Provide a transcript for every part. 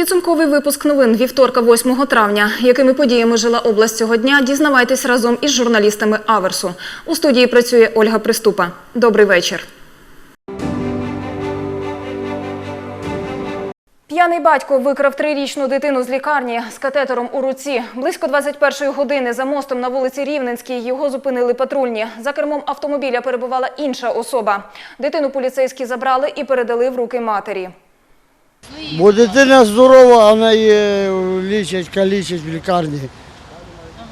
Підсумковий випуск новин вівторка 8 травня. Якими подіями жила область цього дня, дізнавайтесь разом із журналістами Аверсу. У студії працює Ольга Приступа. Добрий вечір. П'яний батько викрав трирічну дитину з лікарні з катетером у руці. Близько 21-ї години за мостом на вулиці Рівненській його зупинили патрульні. За кермом автомобіля перебувала інша особа. Дитину поліцейські забрали і передали в руки матері. Бо дитина здорова, а вона її лічать, калічать в лікарні.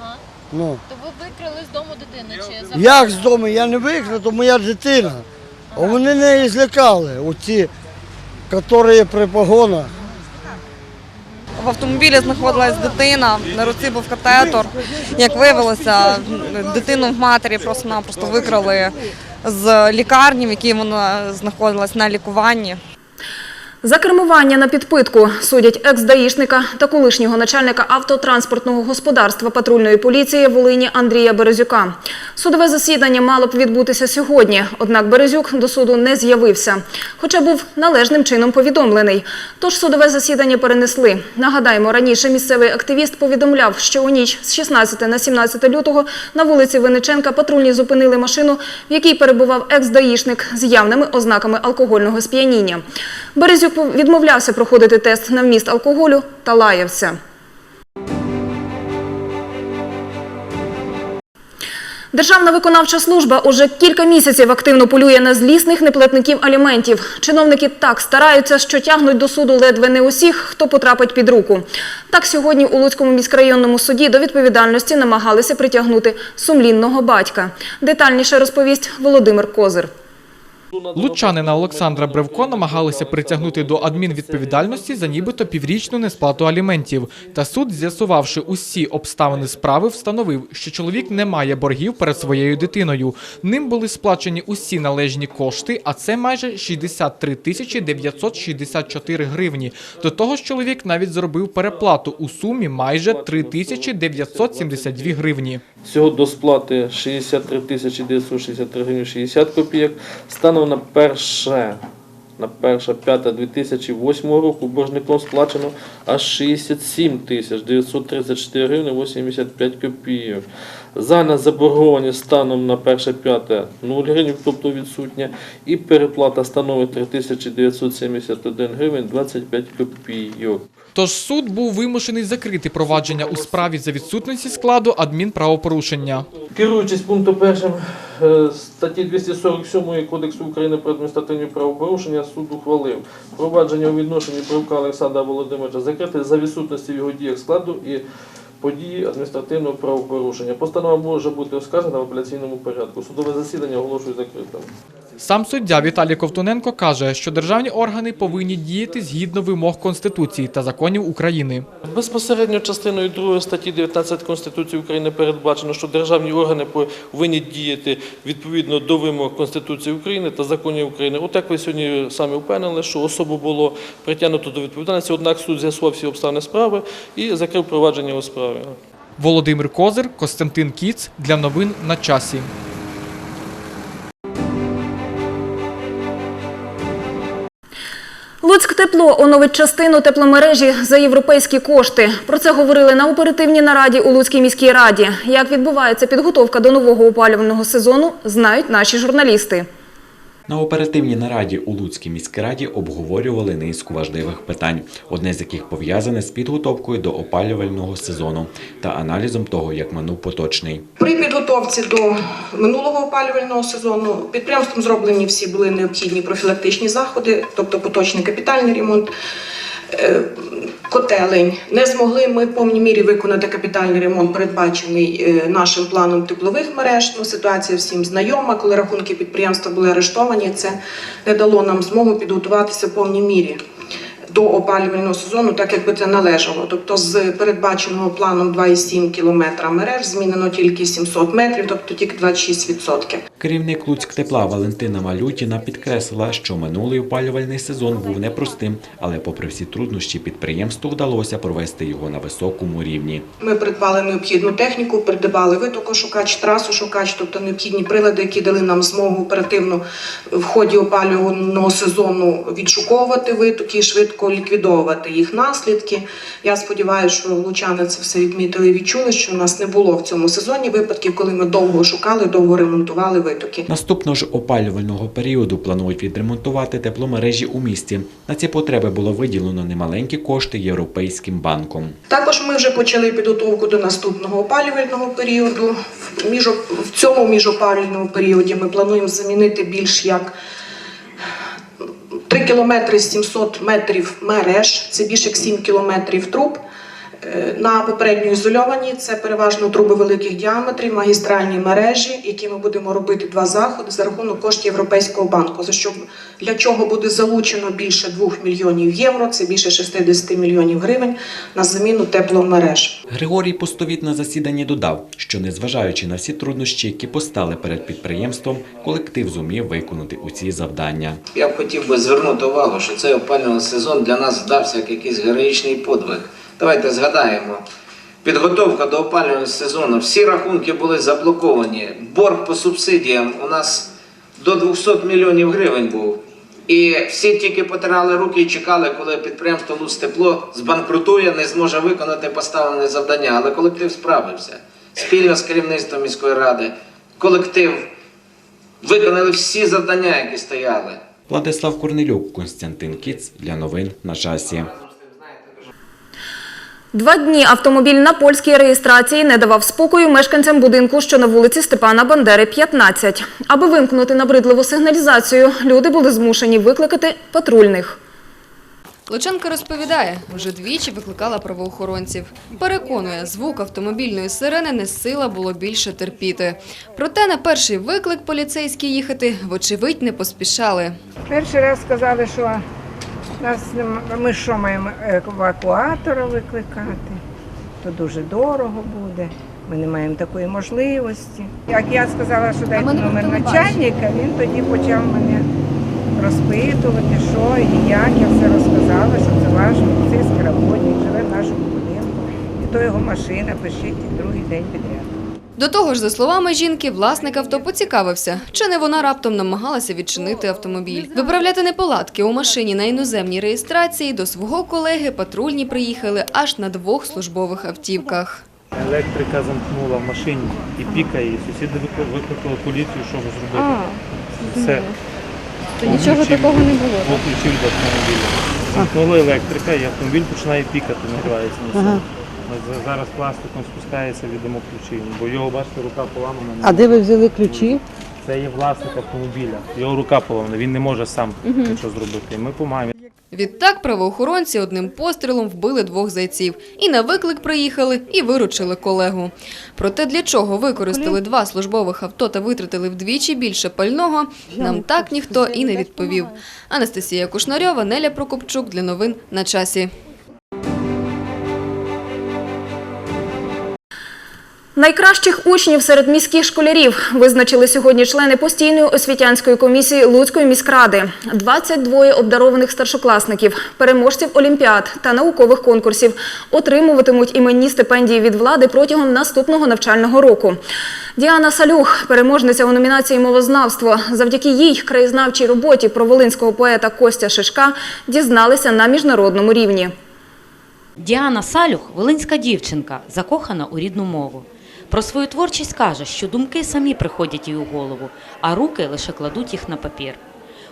Ага. Ну, То ви викрали з дому дитину чи забрали? як з дому? Я не викрив, то моя дитина. А вони неї злякали, оці, які при погонах. В автомобілі знаходилась дитина, на руці був катетор. Як виявилося, дитину в матері просто-напросто викрали з лікарні, в якій вона знаходилась на лікуванні. За кермування на підпитку судять екс-даїшника та колишнього начальника автотранспортного господарства патрульної поліції Волині Андрія Березюка. Судове засідання мало б відбутися сьогодні, однак Березюк до суду не з'явився, хоча був належним чином повідомлений. Тож судове засідання перенесли. Нагадаємо, раніше місцевий активіст повідомляв, що у ніч з 16 на 17 лютого на вулиці Винниченка патрульні зупинили машину, в якій перебував екс-даїшник з явними ознаками алкогольного сп'яніння. Березюк відмовлявся проходити тест на вміст алкоголю та лаявся. Державна виконавча служба уже кілька місяців активно полює на злісних неплатників аліментів. Чиновники так стараються, що тягнуть до суду ледве не усіх, хто потрапить під руку. Так сьогодні у Луцькому міськрайонному суді до відповідальності намагалися притягнути сумлінного батька. Детальніше розповість Володимир Козир. Лучанина Олександра Бревко намагалися притягнути до адмінвідповідальності за нібито піврічну несплату аліментів. Та суд, з'ясувавши усі обставини справи, встановив, що чоловік не має боргів перед своєю дитиною. Ним були сплачені усі належні кошти, а це майже 63 тисячі 964 гривні. До того ж, чоловік навіть зробив переплату у сумі майже 3 тисячі 972 гривні. Всього до сплати 63 тисячі 963 гривні 60 копійок. Станом на перше, на перше п'яте 2008 року боржником сплачено аж 67 тисяч 934 гривні 85 копійок. Загальна заборгованість станом на перше п'яте 0 гривень, тобто відсутня, і переплата становить 3971 гривень 25 копійок. Тож суд був вимушений закрити провадження у справі за відсутності складу адмінправопорушення. Керуючись пунктом першим статті 247 Кодексу України про адміністративні правопорушення, суд ухвалив провадження у відношенні Бровка Олександра Володимировича закрите за відсутності в його діях складу і події адміністративного правопорушення. Постанова може бути оскаржена в апеляційному порядку. Судове засідання оголошую закритим. Сам суддя Віталій Ковтуненко каже, що державні органи повинні діяти згідно вимог Конституції та законів України. Безпосередньо частиною 2 статті 19 Конституції України передбачено, що державні органи повинні діяти відповідно до вимог Конституції України та законів України. Отак ви сьогодні самі впевнили, що особу було притягнуто до відповідальності, однак суд з'ясував всі обставини справи і закрив провадження у справі. Володимир Козир, Костянтин Кіц для новин на часі. Луцьк тепло оновить частину тепломережі за європейські кошти. Про це говорили на оперативній нараді у Луцькій міській раді. Як відбувається підготовка до нового опалювального сезону, знають наші журналісти. На оперативній нараді у Луцькій міській раді обговорювали низку важливих питань, одне з яких пов'язане з підготовкою до опалювального сезону та аналізом того, як минув поточний. При підготовці до минулого опалювального сезону підприємством зроблені всі були необхідні профілактичні заходи, тобто поточний капітальний ремонт. Е, Котелень не змогли ми в повній мірі виконати капітальний ремонт, передбачений е, нашим планом теплових мереж. Ну, ситуація всім знайома. Коли рахунки підприємства були арештовані, це не дало нам змогу підготуватися в повній мірі до опалювального сезону, так як би це належало. Тобто з передбаченого планом 2,7 кілометра мереж змінено тільки 700 метрів, тобто тільки 26%. Керівник Луцьктепла Валентина Малютіна підкреслила, що минулий опалювальний сезон був непростим, але попри всі труднощі підприємству вдалося провести його на високому рівні. Ми придбали необхідну техніку, придбали витокошукач, трасошукач, тобто необхідні прилади, які дали нам змогу оперативно в ході опалювального сезону відшуковувати витоки, швидко ліквідовувати їх наслідки. Я сподіваюся, що лучани це все відмітили і відчули, що у нас не було в цьому сезоні випадків, коли ми довго шукали, довго ремонтували витоки. Наступного ж опалювального періоду планують відремонтувати тепломережі у місті. На ці потреби було виділено немаленькі кошти Європейським банком. Також ми вже почали підготовку до наступного опалювального періоду. В, цьому міжопалювальному періоді ми плануємо замінити більш як 3 кілометри 700 метрів мереж, це більше як 7 кілометрів труб. Е, На попередньо ізольовані це переважно труби великих діаметрів, магістральні мережі, які ми будемо робити два заходи за рахунок коштів Європейського банку. За що для чого буде залучено більше 2 мільйонів євро, це більше 60 мільйонів гривень на заміну тепломереж. Григорій Пустовіт на засіданні додав, що незважаючи на всі труднощі, які постали перед підприємством, колектив зумів виконати усі завдання. Я б хотів би звернути увагу, що цей опалювальний сезон для нас вдався як якийсь героїчний подвиг. Давайте згадаємо. Підготовка до опалювального сезону, всі рахунки були заблоковані. Борг по субсидіям у нас до 200 мільйонів гривень був. І всі тільки потирали руки і чекали, коли підприємство «Луцтепло» збанкрутує, не зможе виконати поставлене завдання. Але колектив справився. Спільно з керівництвом міської ради. Колектив виконали всі завдання, які стояли. Владислав Корнелюк, Константин Кіц для новин на часі. Два дні автомобіль на польській реєстрації не давав спокою мешканцям будинку, що на вулиці Степана Бандери, 15. Аби вимкнути набридливу сигналізацію, люди були змушені викликати патрульних. Лученко розповідає, вже двічі викликала правоохоронців. Переконує, звук автомобільної сирени не сила було більше терпіти. Проте на перший виклик поліцейські їхати, вочевидь, не поспішали. Перший раз сказали, що нас ми що маємо евакуатора викликати, то дуже дорого буде. Ми не маємо такої можливості. Як я сказала, що дайте номер начальника, він тоді почав мене розпитувати, що і як. Я все розказала, що це ваш поліцейський роботник, живе в нашому будинку, і то його машина, пишіть другий день підряд. До того ж, за словами жінки, власник авто поцікавився, чи не вона раптом намагалася відчинити автомобіль. Виправляти неполадки у машині на іноземній реєстрації до свого колеги патрульні приїхали аж на двох службових автівках. Електрика замкнула в машині і пікає, і сусіди викли- викликали поліцію, що зробити. Все. То нічого такого не було. Ключів автомобіля. Замкнула електрика і автомобіль починає пікати, нагрівається на себе. Зараз пластиком спускається, віддамо ключі. Бо його, бачите, рука поламана. А де ви взяли ключі? Це є власник автомобіля. Його рука поламана, він не може сам нічого зробити. Ми допомагаємо. Відтак правоохоронці одним пострілом вбили двох зайців. І на виклик приїхали, і виручили колегу. Проте для чого використали два службових авто та витратили вдвічі більше пального, нам так ніхто і не відповів. Анастасія Кушнарьова, Неля Прокопчук для новин на часі. Найкращих учнів серед міських школярів визначили сьогодні члени постійної освітянської комісії Луцької міськради. 22 обдарованих старшокласників, переможців олімпіад та наукових конкурсів отримуватимуть іменні стипендії від влади протягом наступного навчального року. Діана Салюх, переможниця у номінації мовознавство, завдяки їй краєзнавчій роботі про волинського поета Костя Шишка дізналися на міжнародному рівні. Діана Салюх – волинська дівчинка, закохана у рідну мову. Про свою творчість каже, що думки самі приходять їй у голову, а руки лише кладуть їх на папір.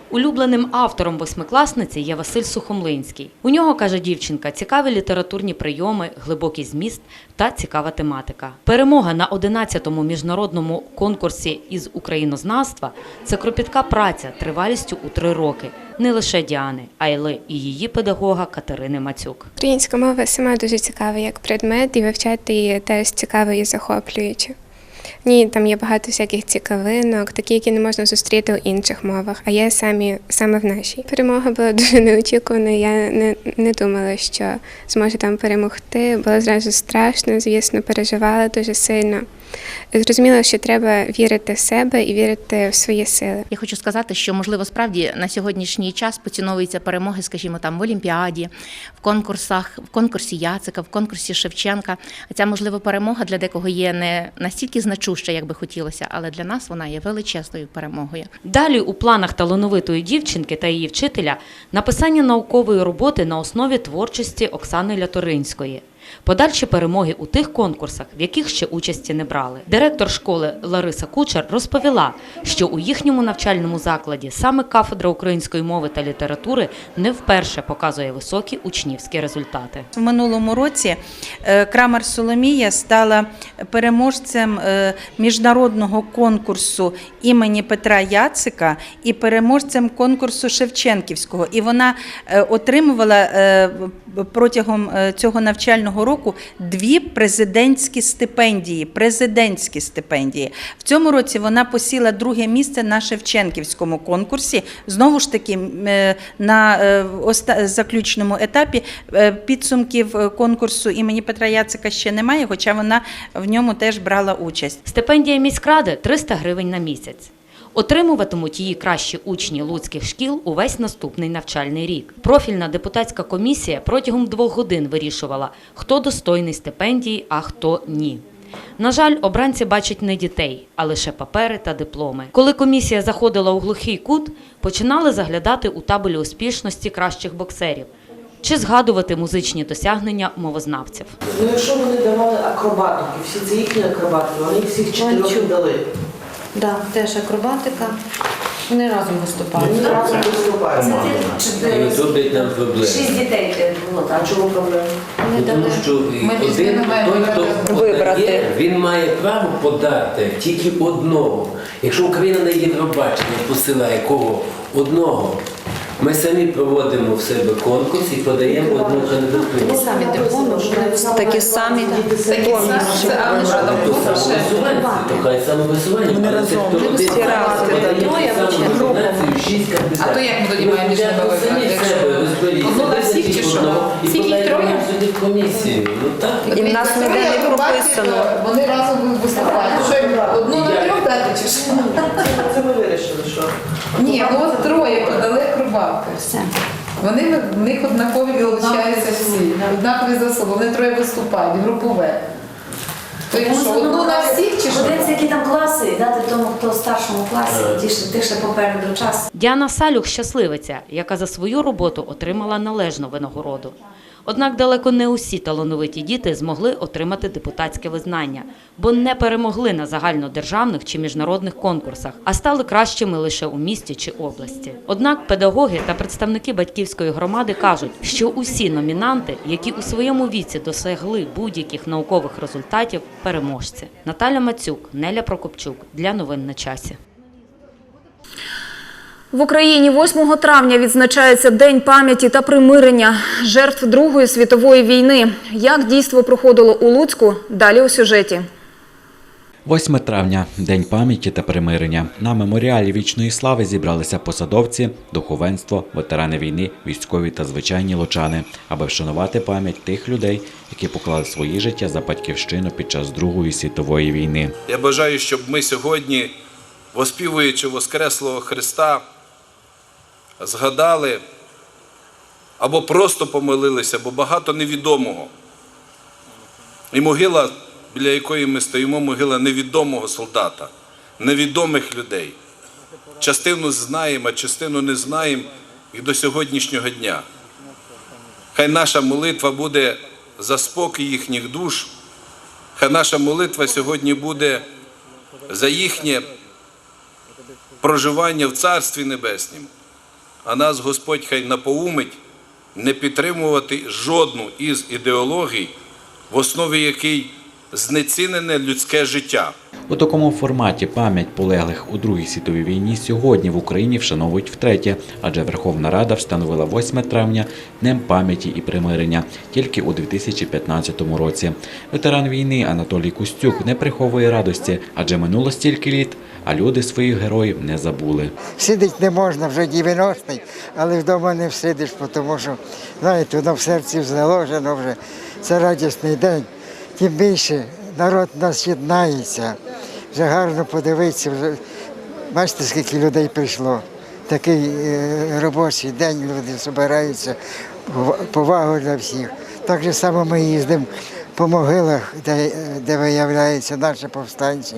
Улюбленим автором восьмикласниці є Василь Сухомлинський. У нього, каже дівчинка, цікаві літературні прийоми, глибокий зміст та цікава тематика. Перемога на 11-му міжнародному конкурсі із українознавства – це кропітка праця тривалістю у три роки. Не лише Діани, а й її педагога Катерини Мацюк. Українська мова сама дуже цікава як предмет, і вивчати її теж цікаво і захоплююче. В ній там є багато всяких цікавинок, такі, які не можна зустріти у інших мовах, а є самі саме в нашій. Перемога була дуже неочікувана. Я не, не думала, що зможу там перемогти. Було зразу страшно, звісно, переживала дуже сильно. Зрозуміло, що треба вірити в себе і вірити в свої сили. Я хочу сказати, що можливо справді на сьогоднішній час поціновуються перемоги, скажімо, там в Олімпіаді, в конкурсах, в конкурсі Яцика, в конкурсі Шевченка. А ця можливо перемога для декого є не настільки значуща, як би хотілося, але для нас вона є величезною перемогою. Далі у планах талановитої дівчинки та її вчителя написання наукової роботи на основі творчості Оксани Ляторинської. Подальші перемоги у тих конкурсах, в яких ще участі не брали. Директор школи Лариса Кучер розповіла, що у їхньому навчальному закладі саме кафедра української мови та літератури не вперше показує високі учнівські результати. В минулому році е, Крамер Соломія стала переможцем е, міжнародного конкурсу імені Петра Яцика і переможцем конкурсу Шевченківського. І вона е, отримувала протягом е, цього навчального року дві президентські стипендії. Президентські стипендії. В цьому році вона посіла друге місце на Шевченківському конкурсі. Знову ж таки, е, на е, заключному етапі підсумків конкурсу імені Петра Яцика ще немає, хоча вона в ньому теж брала участь. Стипендія міськради 300 гривень на місяць. Отримуватимуть її кращі учні луцьких шкіл увесь наступний навчальний рік. Профільна депутатська комісія протягом двох годин вирішувала, хто достойний стипендії, а хто ні. На жаль, обранці бачать не дітей, а лише папери та дипломи. Коли комісія заходила у глухий кут, починали заглядати у табелі успішності кращих боксерів чи згадувати музичні досягнення мовознавців. Ну, якщо вони давали акробатики, всі це їхні акробатики, вони їх всіх чотирьох дали. Да, теж акробатика. Вони разом виступали. Вони разом виступають. Чотири- Зробить нам проблеми. Шість дітей де було. А чому проблема? Тому що один, той, хто подає, він має право подати тільки одного. Якщо Україна на Євробачення посилає кого? Одного. Ми самі проводимо в себе конкурс і подаємо одну кандидатуру. самі Такі самі Такі самі. А ви що там то хай самовисування, але це хто один подає номінацію, шість кандидатів. А то як ми тоді маємо між собою одну на всіх чи що? Всіх комісію. Ну так. І в нас ніде не прописано. Вони разом виступають. Що їм одну на трьох дати чи що? Це ми вирішили, що Ні, ну от троє подали акробати. Все. Вони в них однакові вилучаються всі, однакові засоби. Вони троє виступають, групове. То їм одну на всіх чи що? Подивіться, які там класи, і дати тому, хто в старшому класі, ті ще, тих ще попереду час. Діана Салюх щасливиця, яка за свою роботу отримала належну винагороду. Однак далеко не усі талановиті діти змогли отримати депутатське визнання, бо не перемогли на загальнодержавних чи міжнародних конкурсах, а стали кращими лише у місті чи області. Однак педагоги та представники батьківської громади кажуть, що усі номінанти, які у своєму віці досягли будь-яких наукових результатів, переможці. Наталя Мацюк, Неля Прокопчук для новин на часі. В Україні 8 травня відзначається День пам'яті та примирення жертв Другої світової війни. Як дійство проходило у Луцьку? Далі у сюжеті. 8 травня День пам'яті та примирення. На меморіалі вічної слави зібралися посадовці, духовенство, ветерани війни, військові та звичайні лучани, аби вшанувати пам'ять тих людей, які поклали свої життя за батьківщину під час Другої світової війни. Я бажаю, щоб ми сьогодні, воспівуючи Воскреслого Христа, згадали або просто помилилися, бо багато невідомого. І могила, біля якої ми стоїмо, могила невідомого солдата, невідомих людей. Частину знаємо, а частину не знаємо і до сьогоднішнього дня. Хай наша молитва буде за спокій їхніх душ, хай наша молитва сьогодні буде за їхнє проживання в Царстві Небеснім. А нас Господь хай напоумить не підтримувати жодну із ідеологій, в основі якій знецінене людське життя. У такому форматі пам'ять полеглих у Другій світовій війні сьогодні в Україні вшановують втретє, адже Верховна Рада встановила 8 травня Днем пам'яті і примирення тільки у 2015 році. Ветеран війни Анатолій Кустюк не приховує радості, адже минуло стільки літ, а люди своїх героїв не забули. Сидить не можна вже 90-й, але вдома не всидиш, тому що, знаєте, воно в серці заложено вже. Це радісний день. Тим більше народ нас єднається. Вже гарно подивитися. Вже бачите, скільки людей прийшло. Такий е, робочий день люди збираються, повагу для всіх. Так же само ми їздимо по могилах, де, де виявляються наші повстанці.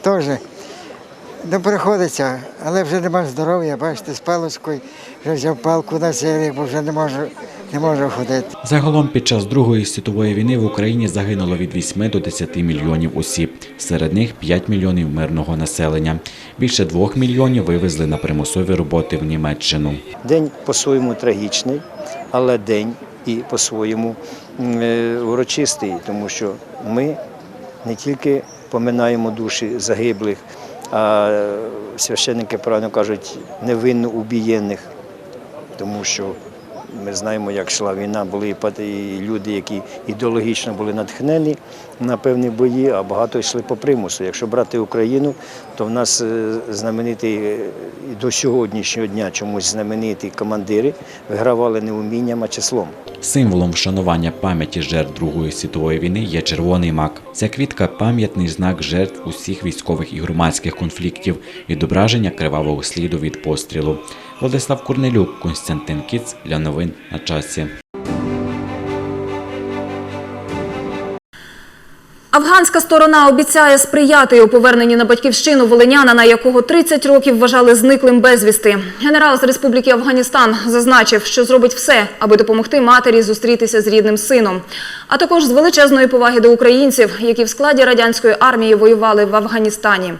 Теж не приходиться, але вже нема здоров'я, бачите, з паличкою вже взяв палку на цей бо вже не можу, не можу ходити. Загалом під час Другої світової війни в Україні загинуло від 8 до 10 мільйонів осіб. Серед них 5 мільйонів мирного населення. Більше 2 мільйонів вивезли на примусові роботи в Німеччину. День по-своєму трагічний, але день і по-своєму е, урочистий, тому що ми не тільки поминаємо душі загиблих, а священники правильно кажуть, невинно убієнних, тому що ми знаємо, як йшла війна, були і люди, які ідеологічно були натхнені на певні бої, а багато йшли по примусу. Якщо брати Україну, то в нас е, знаменитий е, до сьогоднішнього дня чомусь знамениті командири вигравали не умінням, а числом. Символом вшанування пам'яті жертв Другої світової війни є червоний мак. Ця квітка пам'ятний знак жертв усіх військових і громадських конфліктів, відображення кривавого сліду від пострілу. Владислав Корнелюк, Константин Кіц для новин на часі. Афганська сторона обіцяє сприяти у поверненні на батьківщину волинянина, якого 30 років вважали зниклим безвісти. Генерал з Республіки Афганістан зазначив, що зробить все, аби допомогти матері зустрітися з рідним сином. А також з величезної поваги до українців, які в складі радянської армії воювали в Афганістані.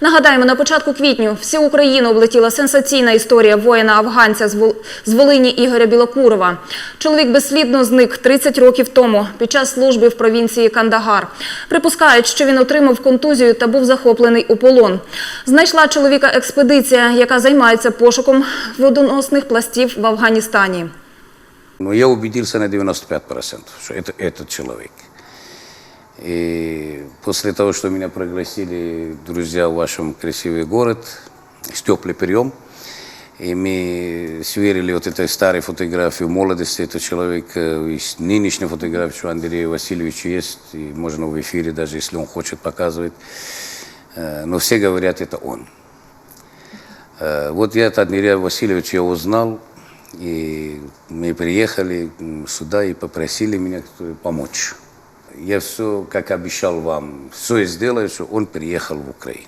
Нагадаємо, на початку квітню всю Україну облетіла сенсаційна історія воїна-афганця з Вол- з Волині Ігоря Білокурова. Чоловік безслідно зник 30 років тому під час служби в провінції Кандагар. Припускають, що він отримав контузію та був захоплений у полон. Знайшла чоловіка експедиція, яка займається пошуком водоносних пластів в Афганістані. Но я убедился на 95%, что это этот человек. И после того, что меня пригласили друзья в вашем красивый город, с теплый прием, и мы сверили вот этой старой фотографии молодости, это человек, и с нынешней фотографией, что Андрей Васильевич есть, и можно в эфире, даже если он хочет показывать. Но все говорят, это он. Вот я от Андрея Васильевича я узнал, и мы приехали сюда и попросили меня помочь. Я все, как обещал вам, все сделаю, что он приехал в Украину.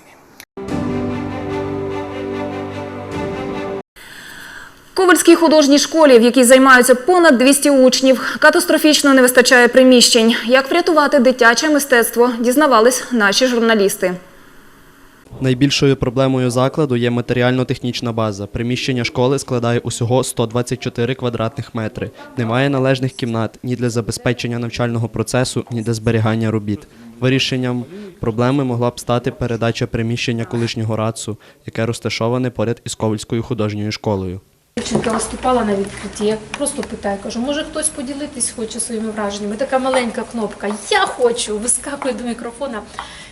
Ковальській художній школі, в якій займаються понад 200 учнів, катастрофічно не вистачає приміщень. Як врятувати дитяче мистецтво, дізнавались наші журналісти. Найбільшою проблемою закладу є матеріально-технічна база. Приміщення школи складає усього 124 квадратних метри. Немає належних кімнат ні для забезпечення навчального процесу, ні для зберігання робіт. Вирішенням проблеми могла б стати передача приміщення колишнього РАЦу, яке розташоване поряд із Ковальською художньою школою. Дівчинка виступала на відкритті. Я просто питаю, кажу, може хтось поділитись хоче своїми враженнями. Така маленька кнопка. Я хочу, вискакую до мікрофона.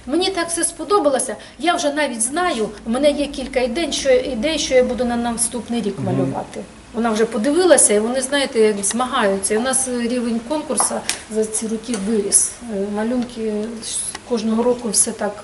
Мені так все сподобалося. Я вже навіть знаю, у мене є кілька ідей, що ідей, що я буду на наступний рік малювати. Вона вже подивилася, і вони, знаєте, як змагаються. І у нас рівень конкурсу за ці роки виріс. Е, Малюнки кожного року все так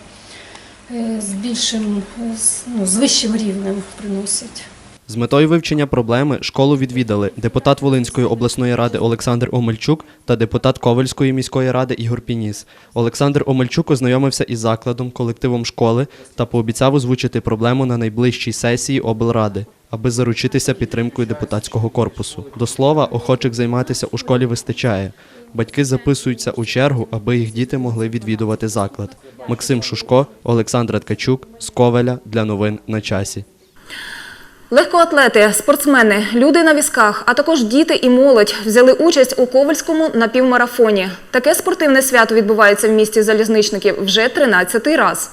е, з більшим, е, ну, з вищим рівнем приносять. З метою вивчення проблеми школу відвідали депутат Волинської обласної ради Олександр Омельчук та депутат Ковальської міської ради Ігор Пініс. Олександр Омельчук ознайомився із закладом, колективом школи та пообіцяв озвучити проблему на найближчій сесії облради, аби заручитися підтримкою депутатського корпусу. До слова, охочих займатися у школі вистачає. Батьки записуються у чергу, аби їх діти могли відвідувати заклад. Максим Шушко, Олександр Ткачук з Ковеля для новин на часі. Легкоатлети, спортсмени, люди на візках, а також діти і молодь взяли участь у Ковальському напівмарафоні. Таке спортивне свято відбувається в місті залізничників вже 13-й раз.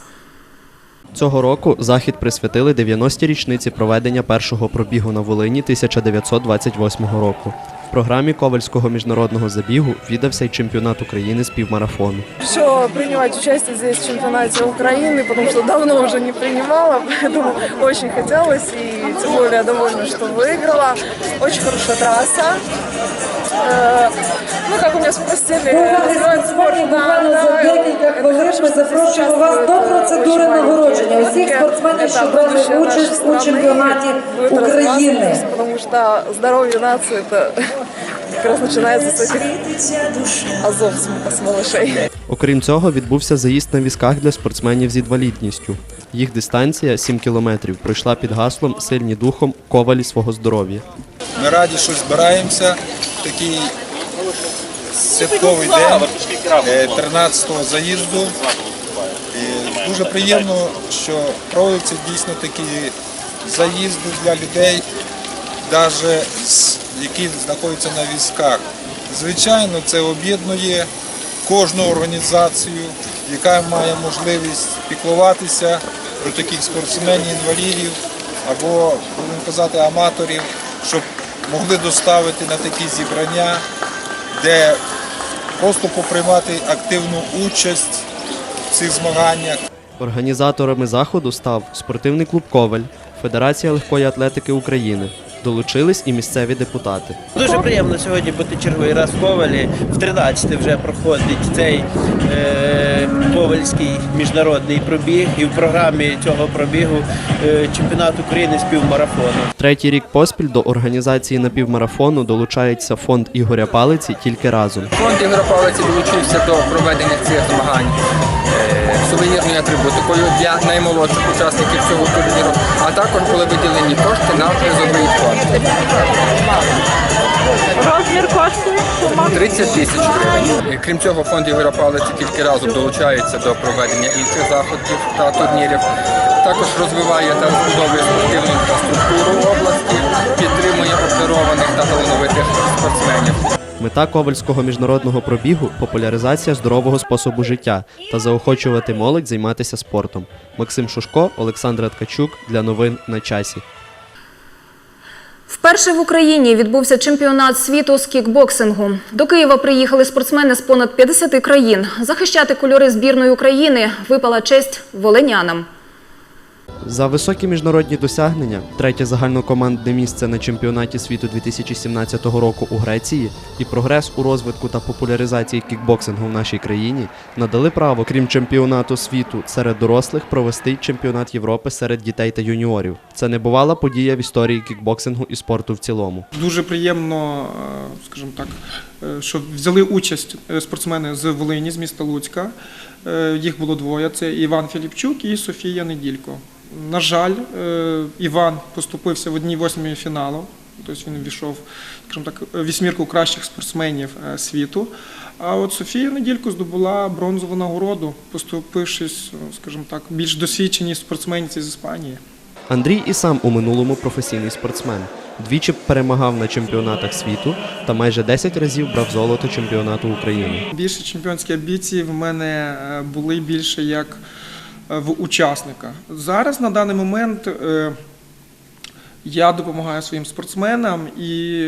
Цього року захід присвятили 90-й річниці проведення першого пробігу на Волині 1928 року В програмі Ковальського міжнародного забігу віддався й чемпіонат України з півмарафону. Еще принимать участие здесь в чемпионате Украины, потому что давно уже не принимала, поэтому очень хотелось, и тем более довольна, что выиграла. Очень хорошая трасса. Э, Ну, как у меня нас просили сделать спорт на, на декілька хвилин ми запрошуємо вас до процедури нагородження усіх спортсменів, що брали участь у чемпіонаті України. Потому что здоровье нации это как раз начинается с этих азов с, с малышей. Окрім цього, відбувся заїзд на візках для спортсменів з інвалідністю. Їх дистанція 7 кілометрів пройшла під гаслом Сильні духом ковалі свого здоров'я. Ми раді, що збираємося такий святковий день е, 13-го заїзду. І дуже приємно, що проводяться дійсно такі заїзди для людей, навіть які знаходяться на візках. Звичайно, це об'єднує кожну організацію, яка має можливість піклуватися про таких спортсменів-інвалідів або, будемо казати, аматорів, щоб могли доставити на такі зібрання, де просто поприймати активну участь в цих змаганнях. Організаторами заходу став спортивний клуб Коваль, Федерація легкої атлетики України. Долучились і місцеві депутати. Дуже приємно сьогодні бути черговий раз в Ковалі. В 13 вже проходить цей е, ковальський міжнародний пробіг. І в програмі цього пробігу е, чемпіонат України з півмарафону. Третій рік поспіль до організації напівмарафону долучається фонд Ігоря Палиці тільки разом. Фонд Ігоря Павлиці долучився до проведення цих змагань е, сувенірною атрибутикою для наймолодших учасників цього турніру, а також були виділені кошти на призовий фонд. Розмір коштує? 30 тисяч гривень. Крім цього, фонд Ігоря Павлиці тільки разом долучається до проведення інших заходів та турнірів. Також розвиває та розбудовує спортивну інфраструктуру області, підтримує обдарованих та талановитих спортсменів. Мета ковальського міжнародного пробігу популяризація здорового способу життя та заохочувати молодь займатися спортом. Максим Шушко, Олександр Ткачук для новин на часі. Вперше в Україні відбувся чемпіонат світу з кікбоксингу. До Києва приїхали спортсмени з понад 50 країн. Захищати кольори збірної України випала честь волинянам. За високі міжнародні досягнення, третє загальнокомандне місце на чемпіонаті світу 2017 року у Греції і прогрес у розвитку та популяризації кікбоксингу в нашій країні надали право, крім чемпіонату світу серед дорослих, провести чемпіонат Європи серед дітей та юніорів. Це небувала подія в історії кікбоксингу і спорту в цілому. Дуже приємно, е, скажімо так, е, що взяли участь е, спортсмени з Волині, з міста Луцька. Їх було двоє: це Іван Філіпчук і Софія Неділько. На жаль, е, Іван поступився в одній восьмій фіналу. Тобто він ввійшов, скажімо так, вісьмірку кращих спортсменів е, світу. А от Софія Неділько здобула бронзову нагороду, поступившись, е, скажімо так, більш досвідченій спортсменці з Іспанії. Андрій і сам у минулому професійний спортсмен. Двічі перемагав на чемпіонатах світу та майже 10 разів брав золото чемпіонату України. Більше чемпіонські амбіції в мене були більше як в учасника. Зараз на даний момент е, я допомагаю своїм спортсменам, і,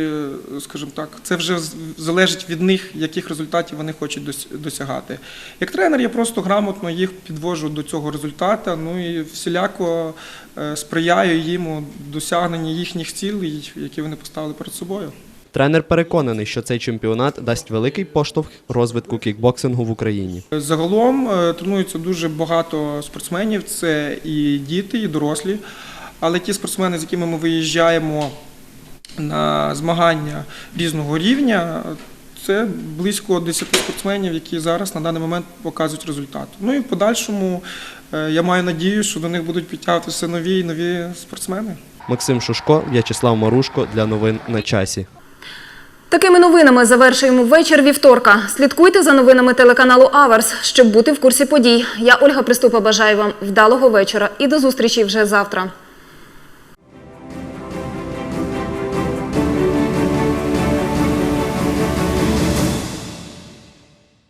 е, скажімо так, це вже залежить від них, яких результатів вони хочуть дос- досягати. Як тренер, я просто грамотно їх підвожу до цього результату, ну і всіляко е, сприяю їм у досягненні їхніх цілей, які вони поставили перед собою. Тренер переконаний, що цей чемпіонат дасть великий поштовх розвитку кікбоксингу в Україні. Загалом е, тренується дуже багато спортсменів, це і діти, і дорослі. Але ті спортсмени, з якими ми виїжджаємо на змагання різного рівня, це близько 10 спортсменів, які зараз на даний момент показують результат. Ну і в подальшому е, я маю надію, що до них будуть підтягуватися нові і нові спортсмени. Максим Шушко, В'ячеслав Марушко для новин на часі. Такими новинами завершуємо вечір вівторка. Слідкуйте за новинами телеканалу Аверс, щоб бути в курсі подій. Я Ольга Приступа бажаю вам вдалого вечора і до зустрічі вже завтра.